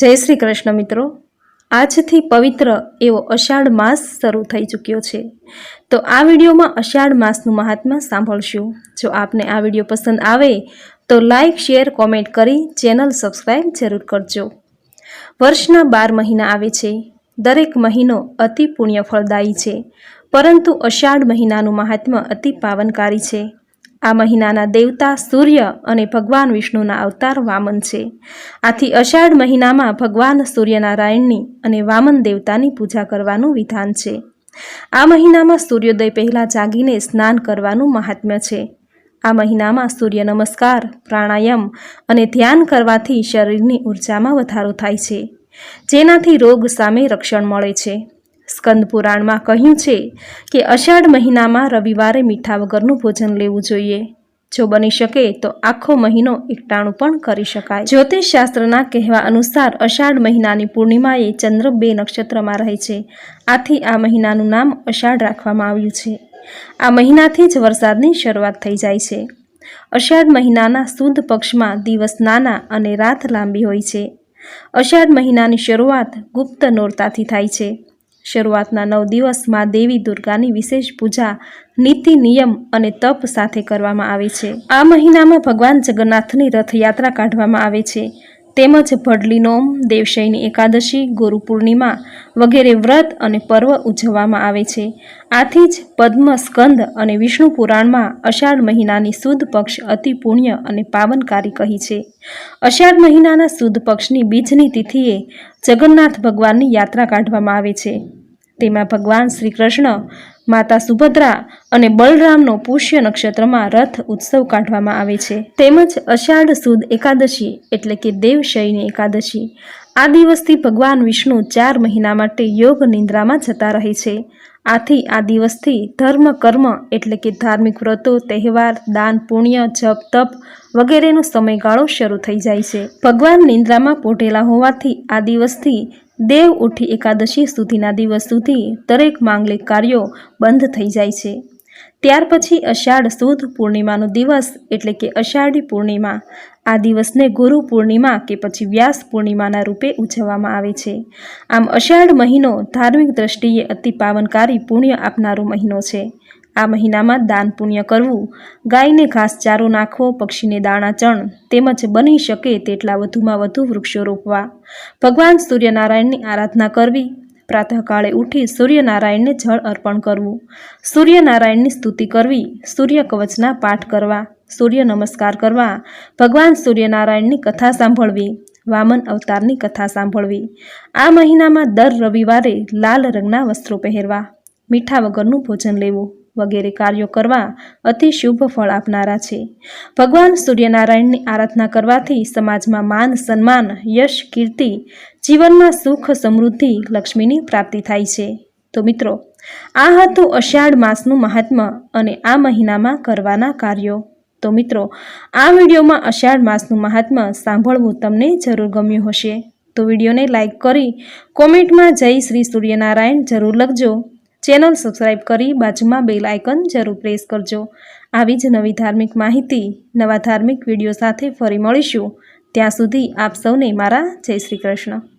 જય શ્રી કૃષ્ણ મિત્રો. આજથી પવિત્ર એવો અષાઢ માસ શરૂ થઈ ચૂક્યો છે. તો આ વિડીયોમાં અષાઢ માસનું મહાત્મા સાંભળશું. જો આપને આ વીડિયો પસંદ આવે, તો લાઈક, શેર, કોમેન્ટ કરી ચેનલ સબસ્ક્રાઈબ જરૂર કરજો. વર્ષના બાર મહિના આવે છે. દરેક મહિનો અતિ પુણ્ય ફળદાયી છે. પરંતુ અષાઢ મહિનાનું મહાત્મ્ય અતિ પાવનકારી છે. આ મહિનાના દેવતા સૂર્ય અને ભગવાન વિષ્ણુના અવતાર વામન છે. આથી અષાઢ મહિનામાં ભગવાન સૂર્યનારાયણની અને વામન દેવતાની પૂજા કરવાનું વિધાન છે. આ મહિનામાં સૂર્યોદય પહેલાં જાગીને સ્નાન કરવાનું મહાત્મ્ય છે. આ મહિનામાં સૂર્ય નમસ્કાર, પ્રાણાયામ અને ધ્યાન કરવાથી શરીરની ઉર્જામાં વધારો થાય છે. જેનાથી રોગ સામે રક્ષણ મળે છે. સ્કંદ પુરાણમાં કહ્યું છે કે અષાઢ મહિનામાં રવિવારે મીઠા વગરનું ભોજન લેવું જોઈએ. જો બની શકે તો આખો મહિનો એકટાણું પણ કરી શકાય. જ્યોતિષ શાસ્ત્રના કહેવા અનુસાર અષાઢ મહિનાની પૂર્ણિમાએ ચંદ્ર બે નક્ષત્રમાં રહે છે. આથી આ મહિનાનું નામ અષાઢ રાખવામાં આવ્યું છે. આ મહિનાથી જ વરસાદની શરૂઆત થઈ જાય છે. અષાઢ મહિનાના શુદ્ધ પક્ષમાં દિવસ નાના અને રાત લાંબી હોય છે. અષાઢ મહિનાની શરૂઆત ગુપ્ત નોરતાથી થાય છે. શરૂઆતના નવ દિવસમાં દેવી દુર્ગાની વિશેષ પૂજા, નીતિ, નિયમ અને તપ સાથે કરવામાં આવે છે. આ મહિનામાં ભગવાન જગન્નાથની રથયાત્રા કાઢવામાં આવે છે. તેમજ ભડલી નોમ, દેવશયની એકાદશી, ગુરુ પૂર્ણિમા વગેરે વ્રત અને પર્વ ઉજવવામાં આવે છે. આથી જ પદ્મ સ્કંદ અને વિષ્ણુ પુરાણમાં અષાઢ મહિનાની સુદ પક્ષ અતિ પુણ્ય અને પાવનકારી કહી છે. અષાઢ મહિનાના સુદ પક્ષની બીજની તિથિએ જગન્નાથ ભગવાનની યાત્રા કાઢવામાં આવે છે. તેમાં ભગવાન શ્રી કૃષ્ણ માતા સુભદ્રા અને બલરામનો પુષ્ય નક્ષત્રમાં રથ ઉત્સવ કાઢવામાં આવે છે. તેમજ અષાઢ સુદ એકાદશી એટલે કે દેવશયની એકાદશી. આ દિવસથી ભગવાન વિષ્ણુ ચાર મહિના માટે યોગ નિંદ્રામાં જતા રહે છે. આથી આ દિવસથી ધર્મ, કર્મ એટલે કે ધાર્મિક વ્રતો, તહેવાર, દાન, પુણ્ય, જપ, તપ વગેરેનો સમયગાળો શરૂ થઈ જાય છે. ભગવાન નિંદ્રામાં પોટેલા હોવાથી આ દિવસથી દેવ ઉઠી એકાદશી સુધીના દિવસ સુધી દરેક માંગલિક કાર્યો બંધ થઈ જાય છે. ત્યાર પછી અષાઢ સુદ પૂર્ણિમાનો દિવસ એટલે કે અષાઢી પૂર્ણિમા. આ દિવસને ગુરુ પૂર્ણિમા કે પછી વ્યાસ પૂર્ણિમાના રૂપે ઉજવવામાં આવે છે. આમ અષાઢ મહિનો ધાર્મિક દ્રષ્ટિએ અતિ પાવનકારી પુણ્ય આપનારો મહિનો છે. આ મહિનામાં દાન પુણ્ય કરવું, ગાયને ઘાસચારો નાખવો, પક્ષીને દાણા ચણ તેમજ બની શકે તેટલા વધુમાં વધુ વૃક્ષો રોપવા. ભગવાન સૂર્યનારાયણની આરાધના કરવી, પ્રાતઃકાળે ઉઠી સૂર્યનારાયણને જળ અર્પણ કરવું, સૂર્યનારાયણની સ્તુતિ કરવી સૂર્ય કવચના પાઠ કરવા સૂર્ય નમસ્કાર કરવા ભગવાન સૂર્યનારાયણની કથા સાંભળવી, વામન અવતારની કથા સાંભળવી. આ મહિનામાં દર રવિવારે લાલ રંગના વસ્ત્રો પહેરવા, મીઠા વગરનું ભોજન લેવું વગેરે કાર્યો કરવા અતિ શુભ ફળ આપનારા છે. ભગવાન સૂર્યનારાયણની આરાધના કરવાથી સમાજમાં માન, સન્માન, યશ, કીર્તિ, જીવનમાં સુખ, સમૃદ્ધિ, લક્ષ્મીની પ્રાપ્તિ થાય છે. તો મિત્રો, આ હતું અષાઢ માસનું મહાત્મ્ય અને આ મહિનામાં કરવાના કાર્યો. તો મિત્રો, આ વિડીયોમાં અષાઢ માસનું મહાત્મ્ય સાંભળવું તમને જરૂર ગમ્યું હશે. તો વિડીયોને લાઇક કરી, કોમેન્ટમાં જય શ્રી સૂર્યનારાયણ જરૂર લખજો. ચેનલ સબસ્ક્રાઈબ કરી બાજુમાં બેલ આઇકન જરૂર પ્રેસ કરજો. આવી જ નવી ધાર્મિક માહિતી, નવા ધાર્મિક વીડિયો સાથે ફરી મળીશું. ત્યાં સુધી આપ સૌને મારા જય શ્રી કૃષ્ણ.